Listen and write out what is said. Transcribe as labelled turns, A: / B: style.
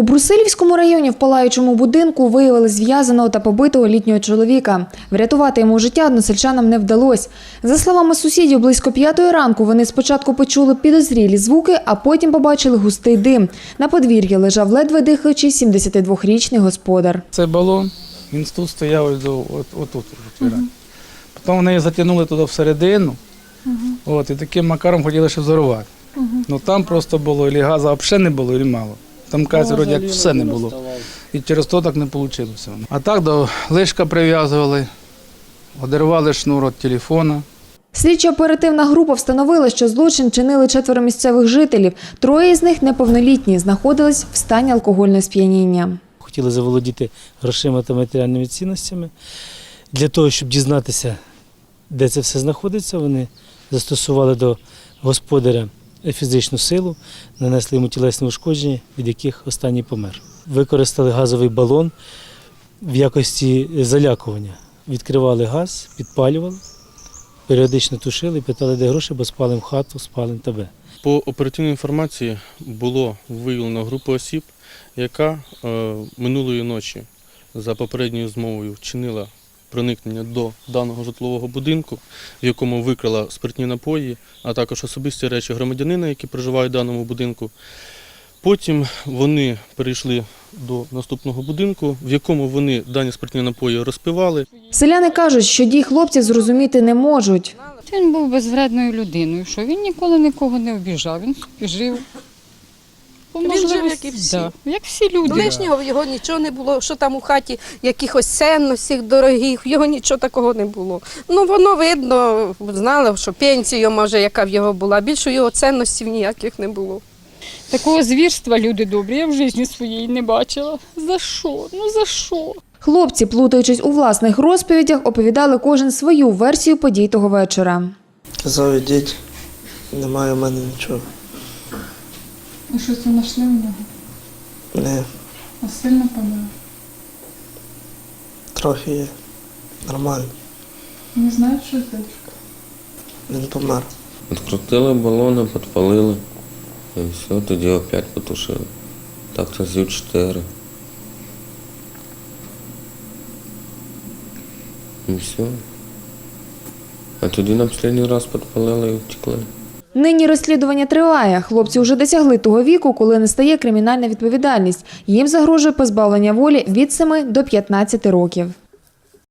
A: У Брусилівському районі в палаючому будинку виявили зв'язаного та побитого літнього чоловіка. Врятувати йому життя односельчанам не вдалося. За словами сусідів, близько п'ятої ранку вони спочатку почули підозрілі звуки, а потім побачили густий дим. На подвір'ї лежав ледве дихаючий 72-річний господар.
B: Цей балон, він тут стояв отут. От, Потім вони її затягнули туди всередину, от, і таким макаром хотіли ще взорвати. Ну там просто було, і газу взагалі не було, і мало. Там каже, вроді як все не було. І через то так не вийшло. А так до лишка прив'язували, одервали шнур від телефона.
A: Слідчо-оперативна група встановила, що злочин чинили четверо місцевих жителів. Троє з них неповнолітні, знаходились в стані алкогольного сп'яніння.
C: хотіли заволодіти грошима та матеріальними цінностями. Для того, щоб дізнатися, де це все знаходиться, вони застосували до господаря фізичну силу, нанесли йому тілесні ушкодження, від яких останній помер. Використали газовий балон в якості залякування. Відкривали газ, підпалювали, періодично тушили питали, де гроші, бо спалимо хату, спалимо тебе.
D: По оперативній інформації було виявлено групу осіб, яка е, минулої ночі за попередньою змовою вчинила проникнення до даного житлового будинку, в якому викрала спиртні напої, а також особисті речі громадянина, які проживають в даному будинку. Потім вони перейшли до наступного будинку, в якому вони дані спиртні напої розпивали.
A: Селяни кажуть, що дій хлопців зрозуміти не можуть.
E: Він був безвредною людиною, що він ніколи нікого не обіжав, він жив. По
F: Він жив, як і всі.
E: Да, як всі люди.
F: Лишнього в його нічого не було, що там у хаті якихось цінностей дорогих, в його нічого такого не було. Ну воно видно, знали, що пенсія, може, яка в його була. Більше його цінностей ніяких не було.
E: Такого звірства, люди добрі, я в житті своєї не бачила. За що? Ну за що?
A: Хлопці, плутаючись у власних розповідях, оповідали кожен свою версію подій того вечора.
G: Казав, ідіть, немає в мене нічого.
H: І що це знайшли у нього?
G: Не,
H: А сильно помер?
G: трохи є. Нормально.
H: Не знають, що це?
G: Він помер.
I: Відкрутили балони, підпалили. І все, тоді опять потушили. Так разів чотири. І все. А тоді на останній раз підпалили і втекли.
A: Нині розслідування триває. Хлопці вже досягли того віку, коли настає кримінальна відповідальність. Їм загрожує позбавлення волі від 7 до 15 років.